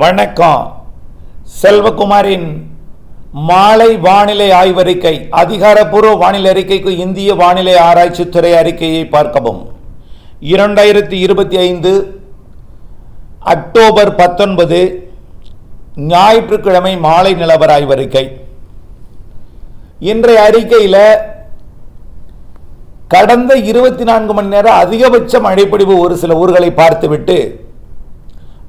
வணக்கம். செல்வகுமாரின் மாலை வானிலை ஆய்வறிக்கை அதிகாரப்பூர்வ வானிலை அறிக்கைக்கு இந்திய வானிலை ஆராய்ச்சித்துறை அறிக்கையை பார்க்கவும். இரண்டாயிரத்தி இருபத்தி ஐந்து அக்டோபர் பத்தொன்பது ஞாயிற்றுக்கிழமை மாலை நிலவர ஆய்வறிக்கை. இன்றைய அறிக்கையில் கடந்த இருபத்தி நான்கு மணி நேரம் அதிகபட்ச மழைப்பொழிவு ஒரு சில ஊர்களை பார்த்துவிட்டு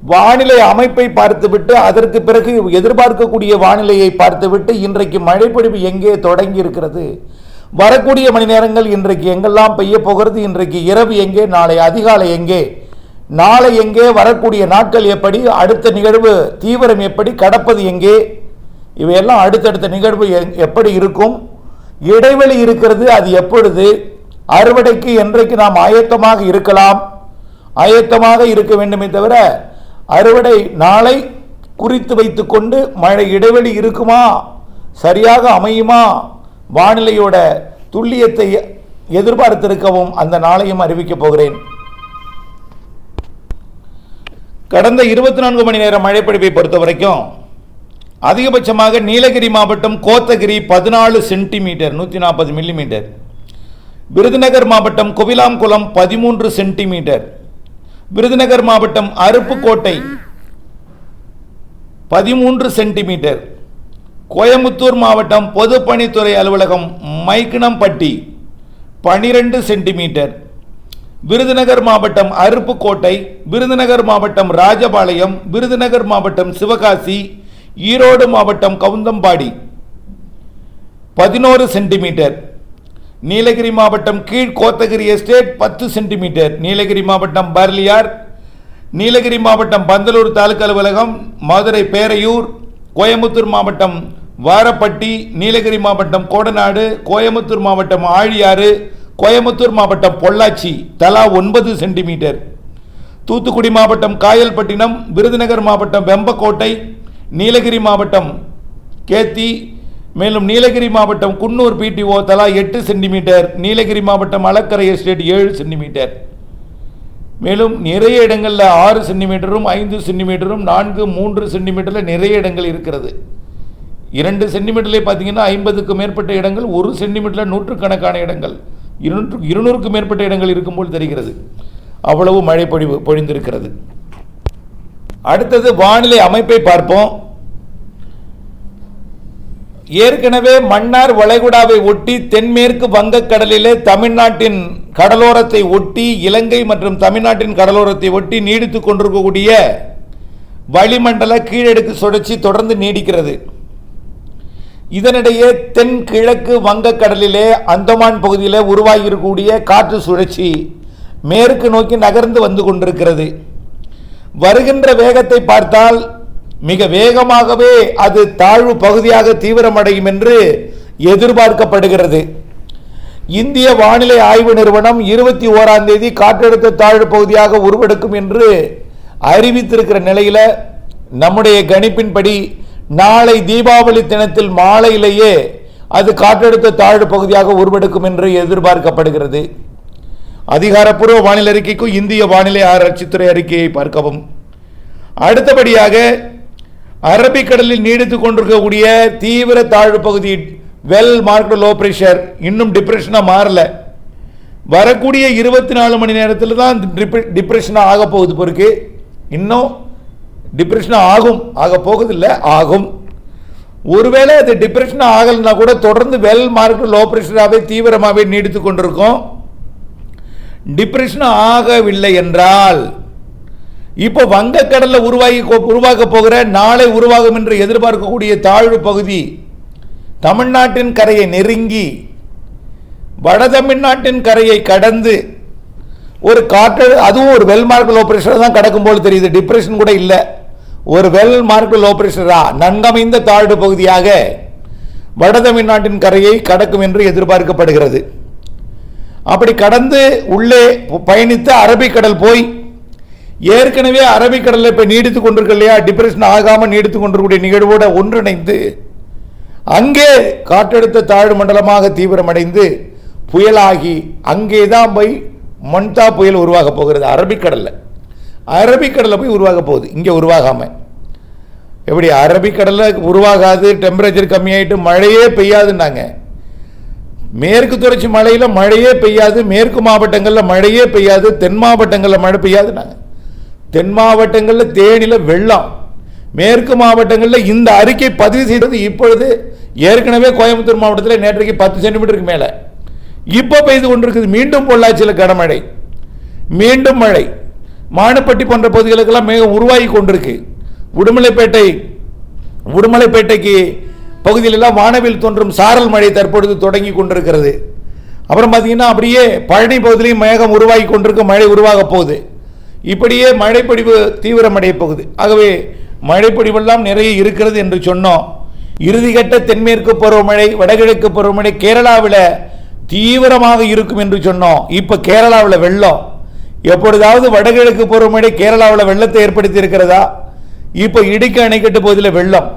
வானிலை அமைப்பை பார்த்துவிட்டு அதற்கு பிறகு எதிர்பார்க்கக்கூடிய வானிலையை பார்த்துவிட்டு இன்றைக்கு மழைப்பொழிவு எங்கே தொடங்கி இருக்கிறது வரக்கூடிய மணி நேரங்கள் இன்றைக்கு எங்கெல்லாம் பெய்ய போகிறது? இன்றைக்கு இரவு எங்கே? நாளை அதிகாலை எங்கே? நாளை எங்கே? வரக்கூடிய நாட்கள் எப்படி? அடுத்த நிகழ்வு தீவிரம் எப்படி? கடப்பது எங்கே? இவையெல்லாம் அடுத்தடுத்த நிகழ்வு எப்படி இருக்கும்? இடைவெளி இருக்கிறது அது எப்பொழுது? அறுவடைக்கு என்றைக்கு நாம் ஆயத்தமாக இருக்கலாம்? ஆயத்தமாக இருக்க வேண்டுமே தவிர அறுவடை நாளை குறித்து வைத்துக்கொண்டு மழை இடைவெளி இருக்குமா? சரியாக அமையுமா? வானிலையோட துல்லியத்தை எதிர்பார்த்திருக்கவும் அந்த நாளையும் அறிவிக்கப் போகிறேன். கடந்த இருபத்தி நான்கு மணி நேர மழைப்பொழிவை பொறுத்த வரைக்கும் அதிகபட்சமாக நீலகிரி மாவட்டம் கோத்தகிரி பதினாலு சென்டிமீட்டர் நூற்றி நாற்பது மில்லிமீட்டர். விருதுநகர் மாவட்டம் குவிலாம்குளம் பதிமூன்று சென்டிமீட்டர். விருதுநகர் மாவட்டம் அருப்புக்கோட்டை. பதிமூன்று சென்டிமீட்டர். கோயம்புத்தூர் மாவட்டம் பொதுப்பணித்துறை அலுவலகம் மைக்கனம்பட்டி. பனிரெண்டு சென்டிமீட்டர். விருதுநகர் மாவட்டம் அருப்புக்கோட்டை விருதுநகர் மாவட்டம் ராஜபாளையம் விருதுநகர் மாவட்டம் சிவகாசி ஈரோடு மாவட்டம் கவுந்தம்பாடி. பதினோரு சென்டிமீட்டர். நீலகிரி மாவட்டம் கீழ் கோத்தகிரி எஸ்டேட் பத்து சென்டிமீட்டர். நீலகிரி மாவட்டம் பர்லியார் நீலகிரி மாவட்டம் பந்தலூர் தாலுக்கா அலுவலகம் மதுரை பேரையூர் கோயம்புத்தூர் மாவட்டம் வாரப்பட்டி நீலகிரி மாவட்டம் கோடநாடு கோயம்புத்தூர் மாவட்டம் ஆழியாறு கோயம்புத்தூர் மாவட்டம் பொள்ளாச்சி தலா ஒன்பது சென்டிமீட்டர். தூத்துக்குடி மாவட்டம் காயல்பட்டினம் விருதுநகர் மாவட்டம் வெம்பக்கோட்டை நீலகிரி மாவட்டம் கேத்தி மேலும் நீலகிரி மாவட்டம் குன்னூர் பிடிஓ தலா எட்டு சென்டிமீட்டர் நீலகிரி மாவட்டம் அலக்கரை எஸ்டேட் ஏழு சென்டிமீட்டர். மேலும் நிறைய இடங்களில் ஆறு சென்டிமீட்டரும் ஐந்து சென்டிமீட்டரும் நான்கு மூன்று சென்டிமீட்டரில் நிறைய இடங்கள் இருக்கிறது. இரண்டு சென்டிமீட்டர்லேயே பார்த்தீங்கன்னா ஐம்பதுக்கு மேற்பட்ட இடங்கள் ஒரு சென்டிமீட்டரில் நூற்றுக்கணக்கான இடங்கள். இருநூற்று இருநூறுக்கு மேற்பட்ட இடங்கள் இருக்கும்போது தெரிகிறது. அவ்வளவு மழை பொழிவு பொழிந்திருக்கிறது. அடுத்தது வானிலை அமைப்பை பார்ப்போம். ஏற்கனவே மன்னார் வளைகுடாவை ஒட்டி தென்மேற்கு வங்கக்கடலிலே தமிழ்நாட்டின் கடலோரத்தை ஒட்டி இலங்கை மற்றும் தமிழ்நாட்டின் கடலோரத்தை ஒட்டி நீடித்துக் கொண்டிருக்கக்கூடிய வளிமண்டல கீழடுக்கு சுழற்சி தொடர்ந்து நீடிக்கிறது. இதனிடையே தென் கிழக்கு வங்கக்கடலிலே அந்தமான் பகுதியில் உருவாகியிருக்கக்கூடிய காற்று சுழற்சி மேற்கு நோக்கி நகர்ந்து வந்து கொண்டிருக்கிறது. வருகின்ற வேகத்தை பார்த்தால் மிக வேகமாகவே அது தாழ்வு பகுதியாக தீவிரமடையும் என்று எதிர்பார்க்கப்படுகிறது. இந்திய வானிலை ஆய்வு நிறுவனம் இருபத்தி ஓராம் தேதி காற்றழுத்த தாழ்வு பகுதியாக உருவெடுக்கும் என்று அறிவித்திருக்கிற நிலையில் நம்முடைய கணிப்பின்படி நாளை தீபாவளி தினத்தில் மாலையிலேயே அது காற்றழுத்த தாழ்வு பகுதியாக உருவெடுக்கும் என்று எதிர்பார்க்கப்படுகிறது. அதிகாரப்பூர்வ வானிலை அறிக்கைக்கும் இந்திய வானிலை ஆராய்ச்சித்துறை அறிக்கையை பார்க்கவும். அடுத்தபடியாக அரபிக்கடலில் நீடித்து கொண்டிருக்கக்கூடிய தீவிர தாழ்வு பகுதி வெல் மார்க்டு லோ ப்ரெஷர் இன்னும் டிப்ரெஷனாக மாறல. வரக்கூடிய இருபத்தி நாலு மணி நேரத்தில் தான் டிப்ரெஷனாக ஆக போகுது பொறுக்கு. இன்னும் டிப்ரெஷன் ஆகும். ஆக போகுதில்லை ஆகும். ஒருவேளை அது டிப்ரெஷன் ஆகலைன்னா கூட தொடர்ந்து வெல் மார்க்டு லோ பிரஷராகவே தீவிரமாகவே நீடித்து கொண்டிருக்கும். டிப்ரெஷன் ஆகவில்லை என்றால் இப்போ வங்கக்கடலில் உருவாகி உருவாக்க போகிற நாளை உருவாகும் என்று எதிர்பார்க்கக்கூடிய தாழ்வு பகுதி தமிழ்நாட்டின் கரையை நெருங்கி வட தமிழ்நாட்டின் கரையை கடந்து ஒரு காற்று அதுவும் ஒரு வெல் மார்க் லோ பிரஷர் தான் கடக்கும் போல் தெரியுது. டிப்ரெஷன் கூட இல்லை. ஒரு வெல் மார்க் லோ பிரஷரா நன்கமைந்த தாழ்வு பகுதியாக வட தமிழ்நாட்டின் கரையை கடக்கும் என்று எதிர்பார்க்கப்படுகிறது. அப்படி கடந்து உள்ளே பயணித்து அரபிக்கடல் போய் ஏற்கனவே அரபிக்கடலில் இப்போ நீடித்து கொண்டிருக்க இல்லையா? டிப்ரெஷன் ஆகாமல் நீடித்து கொண்டிருக்கக்கூடிய நிகழ்வோடு ஒன்றிணைந்து அங்கே காற்றழுத்த தாழ்வு மண்டலமாக தீவிரமடைந்து புயலாகி அங்கே தான் போய் மண்டா புயல் உருவாக போகிறது அரபிக்கடலில் அரபிக்கடலில் போய் உருவாக போகுது. இங்கே உருவாகாமல் எப்படி? அரபிக்கடலில் உருவாகாது டெம்பரேச்சர் கம்மியாயிட்டு மழையே பெய்யாதுன்னாங்க. மேற்கு தொடர்ச்சி மலையில் மழையே பெய்யாது மேற்கு மாவட்டங்களில் மழையே பெய்யாது தென் மாவட்டங்களில் மழை பெய்யாதுன்னாங்க. தென் மாவட்டங்களில் தேனியில் வெள்ளம் மேற்கு மாவட்டங்களில் இந்த அறிக்கை பதிவு செய்தது இப்பொழுது ஏற்கனவே கோயம்புத்தூர் மாவட்டத்தில் நேற்றைக்கு பத்து சென்டிமீட்டருக்கு மேலே. இப்போ பெய்து கொண்டிருக்குது. மீண்டும் பொள்ளாச்சியில் கனமழை மீண்டும் மழை. மானுப்பட்டி போன்ற பகுதிகளுக்கெல்லாம் மேகம் உருவாகி கொண்டிருக்கு. உடுமலைப்பேட்டை உடுமலைப்பேட்டைக்கு பகுதியிலெல்லாம் வானவில் தோன்றும் சாரல் மழை தற்பொழுது தொடங்கி கொண்டிருக்கிறது. அப்புறம் பார்த்தீங்கன்னா அப்படியே பழனி பகுதியிலையும் மேகம் உருவாகி கொண்டிருக்கு மழை உருவாக போகுது. இப்படியே மழைப்பொழிவு தீவிரமடைய போகுது. ஆகவே மழைப்பொழிவெல்லாம் நிறைய இருக்கிறது என்று சொன்னோம். இறுதிக்கட்ட தென்மேற்கு பருவமழை வடகிழக்கு பருவமழை கேரளாவில் தீவிரமாக இருக்கும் என்று சொன்னோம். இப்போ கேரளாவில் வெள்ளம். எப்பொழுதாவது வடகிழக்கு பருவமழை கேரளாவில் வெள்ளத்தை ஏற்படுத்தி இருக்கிறதா இப்போ இடுக்கி அணைக்கட்டு பகுதியில் வெள்ளம்.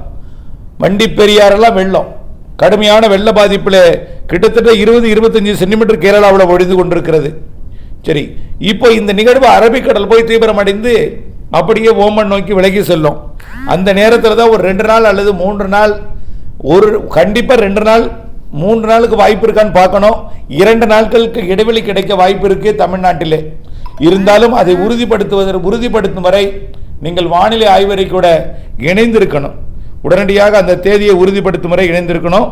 வண்டி பெரியாரெல்லாம் வெள்ளம். கடுமையான வெள்ள பாதிப்பில் கிட்டத்தட்ட இருபது இருபத்தஞ்சி சென்டிமீட்டர் கேரளாவில் ஒழிந்து கொண்டிருக்கிறது. சரி இப்போ இந்த நிகழ்வு அரபிக்கடல் போய் தீவிரமடைந்து அப்படியே ஓமன் நோக்கி விலகி செல்லும். அந்த நேரத்தில் தான் ஒரு ரெண்டு நாள் அல்லது மூன்று நாள் ஒரு கண்டிப்பாக ரெண்டு நாள் மூன்று நாளுக்கு வாய்ப்பு இருக்கான்னு பார்க்கணும். இரண்டு நாட்களுக்கு இடைவெளி கிடைக்க வாய்ப்பு இருக்குது தமிழ்நாட்டிலே. இருந்தாலும் அதை உறுதிப்படுத்துவதற்கு உறுதிப்படுத்தும் வரை நீங்கள் வானிலை ஆய்வறை கூட இணைந்திருக்கணும். உடனடியாக அந்த தேதியை உறுதிப்படுத்தும் வரை இணைந்திருக்கணும்.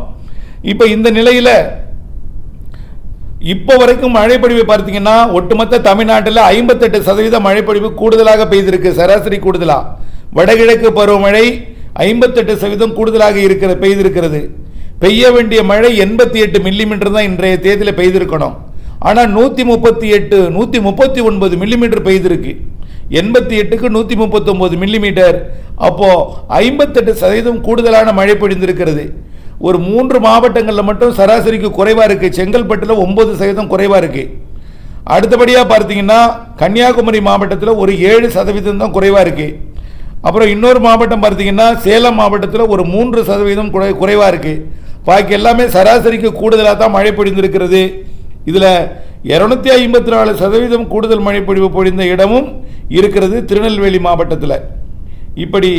இப்போ இந்த நிலையில் இப்போ வரைக்கும் மழைப்பொழிவை பார்த்தீங்கன்னா ஒட்டுமொத்த தமிழ்நாட்டில் ஐம்பத்தெட்டு சதவீத மழைப்பொழிவு கூடுதலாக பெய்திருக்கு. சராசரி கூடுதலாக வடகிழக்கு பருவமழை ஐம்பத்தெட்டு சதவீதம் கூடுதலாக இருக்கிற பெய்திருக்கிறது. பெய்ய வேண்டிய மழை எண்பத்தி எட்டு மில்லிமீட்டர் தான் இன்றைய தேதியில் பெய்திருக்கணும். ஆனால் நூற்றி முப்பத்தி எட்டு நூற்றி முப்பத்தி ஒன்பது மில்லிமீட்டர் பெய்திருக்கு. எண்பத்தி எட்டுக்கு நூற்றி முப்பத்தொம்போது மில்லிமீட்டர். அப்போது ஐம்பத்தெட்டு சதவீதம் கூடுதலான மழை பொழிந்திருக்கிறது. ஒரு மூன்று மாவட்டங்களில் மட்டும் சராசரிக்கு குறைவாக இருக்குது செங்கல்பட்டில் ஒம்பது சதவீதம் குறைவாக இருக்குது அடுத்தபடியாக பார்த்தீங்கன்னா கன்னியாகுமரி மாவட்டத்தில் ஒரு ஏழு சதவீதம் தான் குறைவாக இருக்குது அப்புறம் இன்னொரு மாவட்டம் பார்த்தீங்கன்னா சேலம் மாவட்டத்தில் ஒரு மூன்று சதவீதம் குறை குறைவாக இருக்குது பாக்கி எல்லாமே சராசரிக்கு கூடுதலாக தான் மழை பொழிந்திருக்கிறது இதில் இரநூத்தி ஐம்பத்தி நாலு சதவீதம் கூடுதல் மழை பொழிவு பொழிந்த இடமும் இருக்கிறது திருநெல்வேலி மாவட்டத்தில். இப்படி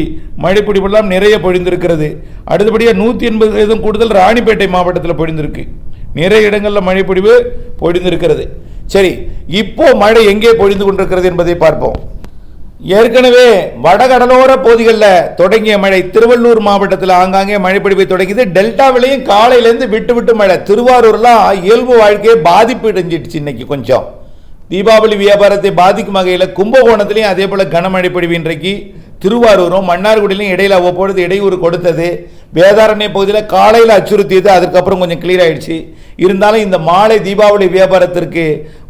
மழைப்பொடிவெல்லாம் நிறைய பொழிந்திருக்கிறது. அடுத்தபடியாக நூற்றி எண்பது சதவீதம் கூடுதல் ராணிப்பேட்டை மாவட்டத்தில் பொழிந்திருக்கு. நிறைய இடங்களில் மழைப்பொழிவு பொழிந்திருக்கிறது. சரி இப்போ மழை எங்கே பொழிந்து கொண்டிருக்கிறது என்பதை பார்ப்போம். ஏற்கனவே வடகடலோர பகுதிகளில் தொடங்கிய மழை திருவள்ளூர் மாவட்டத்தில் ஆங்காங்கே மழைப்பொழிவை தொடங்கியது. டெல்டாவிலையும் காலையிலேருந்து விட்டு விட்டு மழை. திருவாரூர்லாம் இயல்பு வாழ்க்கையை பாதிப்பு அடைஞ்சிடுச்சு இன்னைக்கு கொஞ்சம். தீபாவளி வியாபாரத்தை பாதிக்கும் வகையில் கும்பகோணத்திலையும் அதே போல் கனமழை பொழிவு இன்றைக்கு திருவாரூரும் மன்னார்குடியிலும் இடையில் அவ்வப்பொழுது இடையூறு கொடுத்தது. வேதாரண்ய பகுதியில் காலையில் அச்சுறுத்தியது அதுக்கப்புறம் கொஞ்சம் கிளியர் ஆயிடுச்சு. இருந்தாலும் இந்த மாலை தீபாவளி வியாபாரத்திற்கு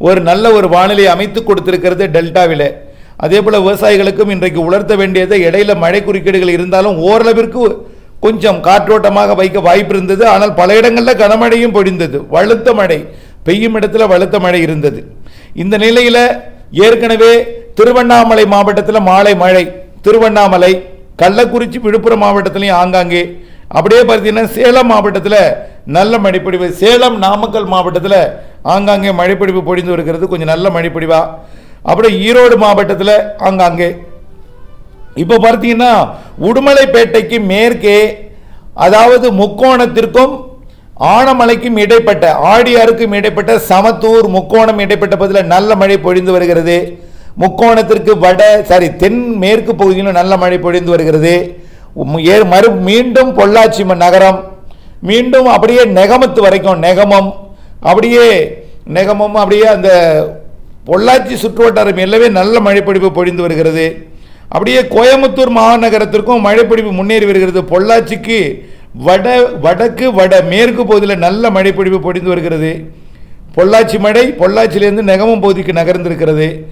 ஒரு நல்ல ஒரு வானிலை அமைத்து கொடுத்திருக்கிறது டெல்டாவில். அதே போல் விவசாயிகளுக்கும் இன்றைக்கு உலர்த்த வேண்டியது இடையில மழை குறுக்கீடுகள் இருந்தாலும் ஓரளவிற்கு கொஞ்சம் காற்றோட்டமாக வைக்க வாய்ப்பு இருந்தது. ஆனால் பல இடங்களில் கனமழையும் பொழிந்தது. வலுத்த மழை பெய்யும் இடத்துல வலுத்த மழை இருந்தது. இந்த நிலையில் ஏற்கனவே திருவண்ணாமலை மாவட்டத்தில் மாலை மழை திருவண்ணாமலை கள்ளக்குறிச்சி விழுப்புரம் மாவட்டத்திலையும் ஆங்காங்கே. அப்படியே பார்த்தீங்கன்னா சேலம் மாவட்டத்தில் நல்ல மழைப்பொழிவு. சேலம் நாமக்கல் மாவட்டத்தில் ஆங்காங்கே மழைப்பொழிவு பொழிந்து வருகிறது. கொஞ்சம் நல்ல மழைப்பொழிவா. அப்படியே ஈரோடு மாவட்டத்தில் ஆங்காங்கே. இப்போ பார்த்தீங்கன்னா உடுமலைப்பேட்டைக்கு மேற்கே அதாவது முக்கோணத்திற்கும் ஆனமலைக்கும் இடைப்பட்ட ஆடியாருக்கும் இடைப்பட்ட சமத்தூர் முக்கோணம் இடைப்பட்ட பகுதியில் நல்ல மழை பொழிந்து வருகிறது. முக்கோணத்திற்கு வட சாரி தென் மேற்கு பகுதியிலும் நல்ல மழை பொழிந்து வருகிறது. மறு மீண்டும் பொள்ளாச்சி ம- நகரம். மீண்டும் அப்படியே நெகமத்து வரைக்கும் நெகமம். அப்படியே நெகமம் அப்படியே அந்த பொள்ளாச்சி சுற்றுவட்டாரம் எல்லாமே நல்ல மழைப்பிடிப்பு பொழிந்து வருகிறது. அப்படியே கோயம்புத்தூர் மாநகரத்திற்கும் மழைப்பிடிப்பு முன்னேறி வருகிறது. பொள்ளாச்சிக்கு வட வடக்கு வட மேற்கு பகுதியில் நல்ல மழைப்பிடிப்பு பொழிந்து வருகிறது. பொள்ளாச்சி மழை பொள்ளாச்சியிலேருந்து நெகமம் பகுதிக்கு நகர்ந்திருக்கிறது.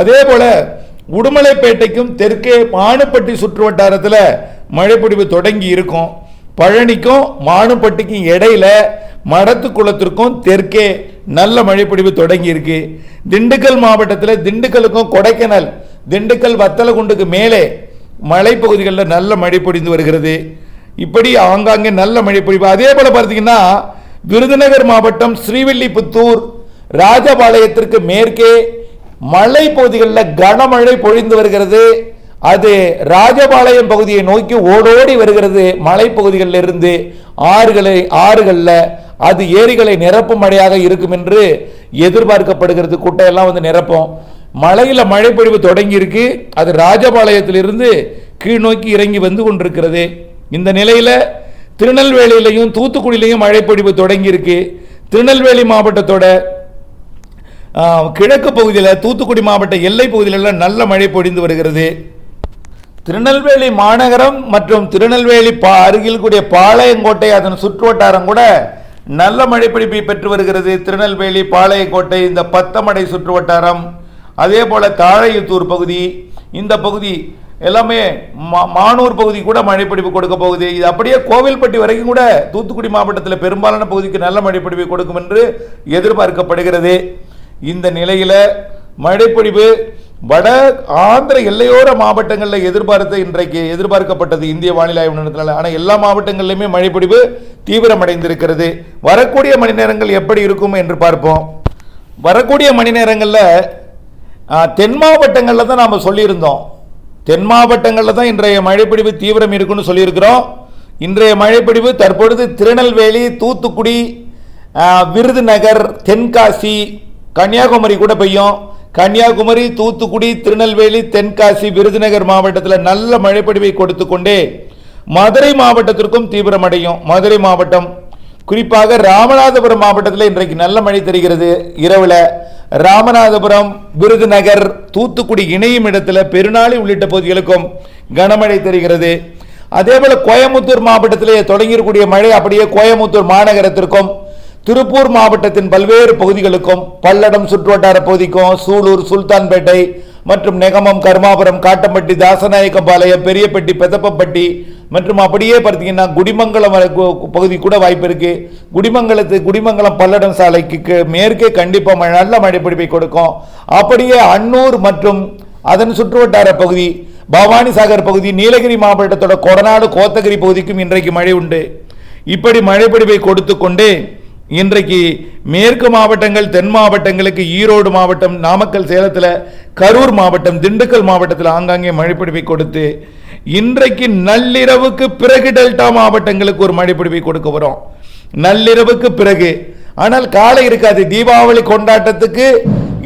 அதே போல உடுமலைப்பேட்டைக்கும் தெற்கே மானுப்பட்டி சுற்று வட்டாரத்தில் மழைப்பொடிவு தொடங்கி இருக்கும். பழனிக்கும் மானுப்பட்டிக்கும் இடையில மடத்து குளத்திற்கும் தெற்கே நல்ல மழைப்பொடிவு தொடங்கி இருக்கு. திண்டுக்கல் மாவட்டத்தில் திண்டுக்கலுக்கும் கொடைக்கானல் திண்டுக்கல் வத்தலகுண்டுக்கு மேலே மலைப்பகுதிகளில் நல்ல மழை பொழிந்து வருகிறது. இப்படி ஆங்காங்கே நல்ல மழை பொழிவு அதே போல பார்த்தீங்கன்னா விருதுநகர் மாவட்டம் ஸ்ரீவில்லிபுத்தூர் ராஜபாளையத்திற்கு மேற்கே மலை பகுதிகளில் கனமழை பொழிந்து வருகிறது. அது ராஜபாளையம் பகுதியை நோக்கி ஓடோடி வருகிறது. மலைப்பகுதிகளில் இருந்து ஆறுகளை ஆறுகளில் அது ஏரிகளை நிரப்பும் மழையாக இருக்கும் என்று எதிர்பார்க்கப்படுகிறது. குட்டையெல்லாம் வந்து நிரப்பும். மலையில் மழைப்பொழிவு தொடங்கியிருக்கு. அது ராஜபாளையத்திலிருந்து கீழ் நோக்கி இறங்கி வந்து கொண்டிருக்கிறது. இந்த நிலையில் திருநெல்வேலியிலையும் தூத்துக்குடியிலையும் மழைப்பொழிவு தொடங்கியிருக்கு. திருநெல்வேலி மாவட்டத்தோட கிழக்கு பகுதியில் தூத்துக்குடி மாவட்ட எல்லை பகுதியிலெல்லாம் நல்ல மழை பொழிந்து வருகிறது. திருநெல்வேலி மாநகரம் மற்றும் திருநெல்வேலி பா அருகில் கூடிய பாளையங்கோட்டை அதன் சுற்றுவட்டாரம் கூட நல்ல மழைப்பிடிப்பை பெற்று வருகிறது. திருநெல்வேலி பாளையங்கோட்டை இந்த பத்தமடை சுற்றுவட்டாரம் அதே போல் தாழையுத்தூர் பகுதி இந்த பகுதி எல்லாமே மா- மானூர் பகுதி கூட மழைப்பிடிப்பு கொடுக்க போகுது. இது அப்படியே கோவில்பட்டி வரைக்கும் கூட தூத்துக்குடி மாவட்டத்தில் பெரும்பாலான பகுதிக்கு நல்ல மழைப்பிடிப்பை கொடுக்கும் என்று எதிர்பார்க்கப்படுகிறது. இந்த நிலையில் மழைப்பொழிவு வட ஆந்திர எல்லையோர மாவட்டங்களில் எதிர்பார்த்து இன்றைக்கு எதிர்பார்க்கப்பட்டது இந்திய வானிலை ஆய்வு நிறுவனத்தினால. ஆனால் எல்லா மாவட்டங்களிலுமே மழைப்பொழிவு தீவிரமடைந்திருக்கிறது. வரக்கூடிய மணி நேரங்கள் எப்படி இருக்கும் என்று பார்ப்போம். வரக்கூடிய மணி நேரங்களில் தென் மாவட்டங்களில் தான் நாம் சொல்லியிருந்தோம். தென் மாவட்டங்களில் தான் இன்றைய மழைப்பிடிவு தீவிரம் இருக்குன்னு சொல்லியிருக்கிறோம். இன்றைய மழைப்பிடிவு தற்பொழுது திருநெல்வேலி தூத்துக்குடி விருதுநகர் தென்காசி கன்னியாகுமரி கூட பெய்யும். கன்னியாகுமரி தூத்துக்குடி திருநெல்வேலி தென்காசி விருதுநகர் மாவட்டத்தில் நல்ல மழைப்பொழிவை கொடுத்து கொண்டே மதுரை மாவட்டத்திற்கும் தீவிரமடையும் மதுரை மாவட்டம் குறிப்பாக ராமநாதபுரம் மாவட்டத்தில் இன்றைக்கு நல்ல மழை தெரிகிறது. இரவில் ராமநாதபுரம் விருதுநகர் தூத்துக்குடி இணையும் இடத்துல பெருநாளி உள்ளிட்ட பகுதிகளுக்கும் கனமழை தெரிகிறது. அதேபோல் கோயமுத்தூர் மாவட்டத்திலே தொடங்கியிருக்கூடிய மழை அப்படியே கோயமுத்தூர் மாநகரத்திற்கும் திருப்பூர் மாவட்டத்தின் பல்வேறு பகுதிகளுக்கும் பல்லடம் சுற்றுவட்டார பகுதிக்கும் சூலூர் சுல்தான்பேட்டை மற்றும் நெகமம் கருமாபுரம் காட்டம்பட்டி தாசநாயக்கம்பாளையம் பெரியப்பட்டி பெத்தப்பப்பட்டி மற்றும் அப்படியே பார்த்தீங்கன்னா குடிமங்கலம் வரை பகுதி கூட வாய்ப்பு இருக்கு. குடிமங்கலத்து குடிமங்கலம் பல்லடம் சாலைக்கு மேற்கே கண்டிப்பாக நல்ல மழை பிடிப்பை கொடுக்கும். அப்படியே அன்னூர் மற்றும் அதன் சுற்றுவட்டார பகுதி பவானி சாகர் பகுதி நீலகிரி மாவட்டத்தோட கொடநாடு கோத்தகிரி பகுதிக்கும் இன்றைக்கு மழை உண்டு. இப்படி மழைப்பிடிப்பை கொடுத்து கொண்டு இன்றைக்கு மேற்கு மாவட்டங்கள் தென் மாவட்டங்களுக்கு ஈரோடு மாவட்டம் நாமக்கல் சேலத்தில் கரூர் மாவட்டம் திண்டுக்கல் மாவட்டத்தில் ஆங்காங்கே மழைப்பிடிப்பை கொடுத்து இன்றைக்கு நள்ளிரவுக்கு பிறகு டெல்டா மாவட்டங்களுக்கு ஒரு மழைப்பிடிப்பை கொடுக்க வரும் நள்ளிரவுக்கு பிறகு. ஆனால் காலை இருக்காது தீபாவளி கொண்டாட்டத்துக்கு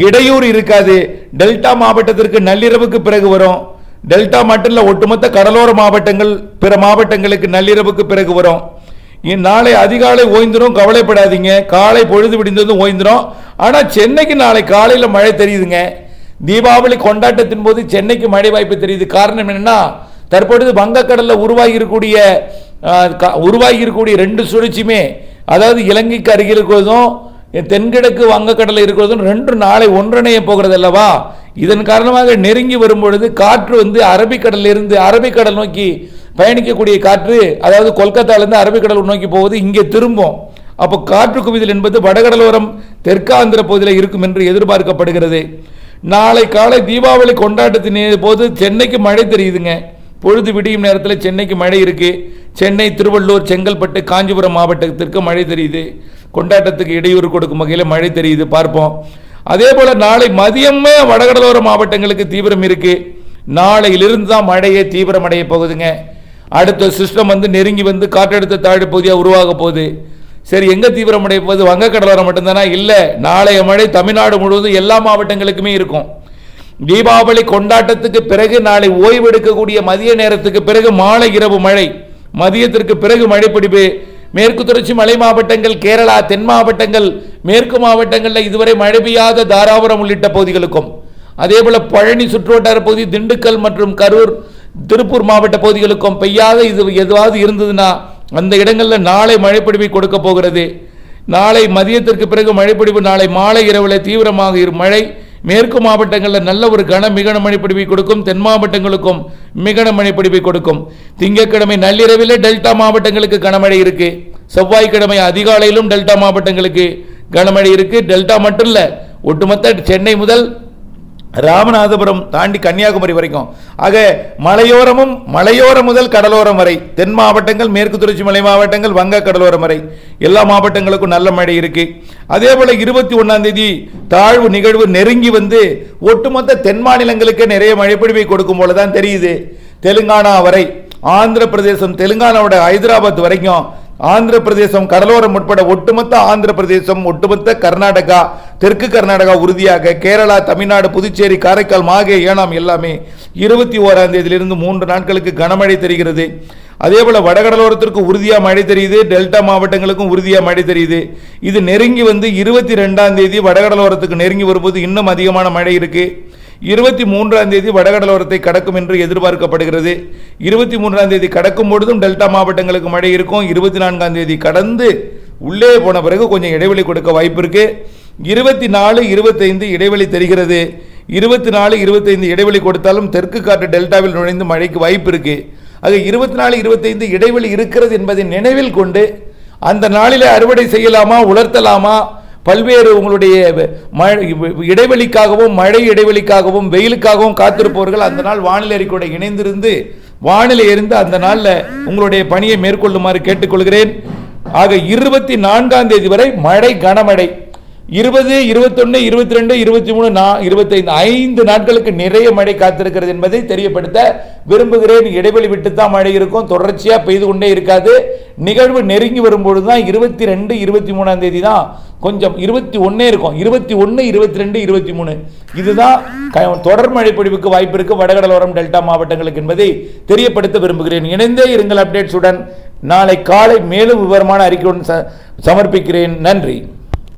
இடையூறு இருக்காது. டெல்டா மாவட்டத்திற்கு நள்ளிரவுக்கு பிறகு வரும். டெல்டா மட்டும் ஒட்டுமொத்த கடலோர மாவட்டங்கள் பிற மாவட்டங்களுக்கு நள்ளிரவுக்கு பிறகு வரும். நாளை அதிகாலை ஓய்ந்துரும் கவலைப்படாதீங்க. காலை பொழுது விடிந்ததும் ஓய்ந்துடும் ஆனால் சென்னைக்கு நாளை காலையில் மழை தெரியுதுங்க. தீபாவளி கொண்டாட்டத்தின் போது சென்னைக்கு மழை வாய்ப்பு தெரியுது. காரணம் என்னென்னா தற்பொழுது வங்கக்கடலில் உருவாகி இருக்கக்கூடிய உருவாகி இருக்கக்கூடிய ரெண்டு சுழற்சியுமே அதாவது இலங்கைக்கு அருகில் இருக்கிறதும் தென்கிழக்கு வங்கக்கடலில் இருக்கிறதும் ரெண்டு நாளை ஒன்றிணைய போகிறது அல்லவா இதன் காரணமாக நெருங்கி வரும்பொழுது காற்று வந்து அரபிக்கடலில் இருந்து அரபிக்கடல் நோக்கி பயணிக்கக்கூடிய காற்று அதாவது கொல்கத்தாலேருந்து அரபிக்கடல் நோக்கி போவது இங்கே திரும்பும். அப்போ காற்று குவிதல் என்பது வடகடலோரம் தெற்காந்திர பகுதியில் இருக்கும் என்று எதிர்பார்க்கப்படுகிறது. நாளை காலை தீபாவளி கொண்டாட்டத்தின் போது சென்னைக்கு மழை தெரியுதுங்க. பொழுது விடியும் நேரத்தில் சென்னைக்கு மழை இருக்குது சென்னை திருவள்ளூர் செங்கல்பட்டு காஞ்சிபுரம் மாவட்டத்திற்கு மழை தெரியுது. கொண்டாட்டத்துக்கு இடையூறு கொடுக்கும் வகையில் மழை தெரியுது பார்ப்போம். அதே போல் நாளை மதியமே வடகடலோர மாவட்டங்களுக்கு தீவிரம் இருக்குது நாளையிலிருந்து தான் மழையே தீவிரமடைய போகுதுங்க. அடுத்த சிஸ்டம் வந்து நெருங்கி வந்து காற்றழுத்த தாழ்வு பகுதியாக உருவாக போகுது. சரி எங்கே தீவிரமடைய போகுது? வங்கக்கடலோரம் மட்டும்தானா? இல்லை நாளைய மழை தமிழ்நாடு முழுவதும் எல்லா மாவட்டங்களுக்குமே இருக்கும். தீபாவளி கொண்டாட்டத்துக்கு பிறகு நாளை ஓய்வு எடுக்கக்கூடிய மதிய நேரத்துக்கு பிறகு மாலை இரவு மழை. மதியத்திற்கு பிறகு மழை பிடிப்பு மேற்கு தொடர்ச்சி மலை மாவட்டங்கள் கேரளா தென் மாவட்டங்கள் மேற்கு மாவட்டங்களில் இதுவரை மழை பெய்யாத தாராபுரம் உள்ளிட்ட பகுதிகளுக்கும். அதே போல பழனி சுற்றுவட்டார பகுதி திண்டுக்கல் மற்றும் கரூர் திருப்பூர் மாவட்ட பகுதிகளுக்கும் பெய்யாத இது எதுவாவது இருந்ததுன்னா அந்த இடங்களில் நாளை மழைப்பிடிப்பை கொடுக்க போகிறது. நாளை மதியத்திற்கு பிறகு மழைப்பிடிவு நாளை மாலை இரவில் தீவிரமாக இரு மழை. மேற்கு மாவட்டங்களில் நல்ல ஒரு கன மிகன மழைப்பிடிப்பை கொடுக்கும். தென் மாவட்டங்களுக்கும் மிகன மழைப்பிடிப்பை கொடுக்கும். திங்கட்கிழமை நள்ளிரவில் டெல்டா மாவட்டங்களுக்கு கனமழை இருக்கு. செவ்வாய்க்கிழமை அதிகாலையிலும் டெல்டா மாவட்டங்களுக்கு கனமழை இருக்கு. டெல்டா மட்டும் இல்லை ஒட்டுமொத்த சென்னை முதல் ராமநாதபுரம் தாண்டி கன்னியாகுமரி வரைக்கும். ஆக மலையோரமும் மலையோரம் முதல் கடலோரம் வரை தென் மாவட்டங்கள் மேற்கு தொடர்ச்சி மலை மாவட்டங்கள் வங்க கடலோரம் வரை எல்லா மாவட்டங்களுக்கும் நல்ல மழை இருக்கு. அதே போல இருபத்தி ஒன்னாம் தேதி தாழ்வு நிகழ்வு நெருங்கி வந்து ஒட்டுமொத்த தென் மாநிலங்களுக்கே நிறைய மழைப்பொழிவை கொடுக்கும் போல தான் தெரியுது. தெலுங்கானா வரை ஆந்திர பிரதேசம் தெலுங்கானாவோட ஹைதராபாத் வரைக்கும் ஆந்திர பிரதேசம் கடலோரம் உட்பட ஒட்டுமொத்த ஆந்திர பிரதேசம் ஒட்டுமொத்த கர்நாடகா தெற்கு கர்நாடகா உறுதியாக கேரளா தமிழ்நாடு புதுச்சேரி காரைக்கால் மாகே ஏனாம் எல்லாமே இருபத்தி ஓராம் தேதியிலிருந்து மூன்று நாட்களுக்கு கனமழை தெரிகிறது. அதே போல் வடகடலோரத்திற்கு உறுதியாக மழை தெரியுது டெல்டா மாவட்டங்களுக்கும் உறுதியாக மழை தெரியுது. இது நெருங்கி வந்து இருபத்தி ரெண்டாம் தேதி வடகடலோரத்துக்கு நெருங்கி வரும்போது இன்னும் அதிகமான மழை இருக்குது இருபத்தி மூன்றாம் தேதி வடகடலோரத்தை கடக்கும் என்று எதிர்பார்க்கப்படுகிறது. இருபத்தி மூன்றாம் தேதி கடக்கும் பொழுதும் டெல்டா மாவட்டங்களுக்கு மழை இருக்கும். இருபத்தி நான்காம் தேதி கடந்து உள்ளே போன பிறகு கொஞ்சம் இடைவெளி கொடுக்க வாய்ப்பு இருக்கு. இருபத்தி நாலு இருபத்தைந்து இடைவெளி தெரிகிறது. இருபத்தி நாலு இருபத்தைந்து இடைவெளி கொடுத்தாலும் தெற்கு காற்று டெல்டாவில் நுழைந்து மழைக்கு வாய்ப்பு இருக்கு. ஆக இருபத்தி நாலு இருபத்தைந்து இடைவெளி இருக்கிறது என்பதை நினைவில் கொண்டு அந்த நாளிலே அறுவடை செய்யலாமா உலர்த்தலாமா பல்வேறு உங்களுடைய இடைவெளிக்காகவும் மழை இடைவெளிக்காகவும் வெயிலுக்காகவும் காத்திருப்பவர்கள் அந்த நாள் வானிலை அறிக்கையோட இணைந்திருந்து வானிலை இருந்து அந்த நாளில் உங்களுடைய பணியை மேற்கொள்ளுமாறு கேட்டுக்கொள்கிறேன். ஆக இருபத்தி நான்காம் தேதி வரை மழை கனமழை. இருபது இருபத்தொன்னு இருபத்தி ரெண்டு இருபத்தி மூணு நா இருபத்தைந்து ஐந்து நாட்களுக்கு நிறைய மழை காத்திருக்கிறது என்பதை தெரியப்படுத்த விரும்புகிறேன். இடைவெளி விட்டு தான் மழை இருக்கும். தொடர்ச்சியாக பெய்து கொண்டே இருக்காது. நிகழ்வு நெருங்கி வரும்பொழுது தான் இருபத்தி ரெண்டு இருபத்தி மூணாம் தேதி தான் கொஞ்சம் இருபத்தி ஒன்னே இருக்கும். இருபத்தி ஒன்று இருபத்தி ரெண்டு இருபத்தி மூணு. இதுதான் தொடர் மழை பொழிவுக்கு வாய்ப்பு இருக்கு வடகடலோரம் டெல்டா மாவட்டங்களுக்கு என்பதை தெரியப்படுத்த விரும்புகிறேன். இணைந்தே இருங்கள் அப்டேட்ஸுடன் நாளை காலை மேலும் விவரமான அறிக்கையுடன் ச- சமர்ப்பிக்கிறேன். நன்றி.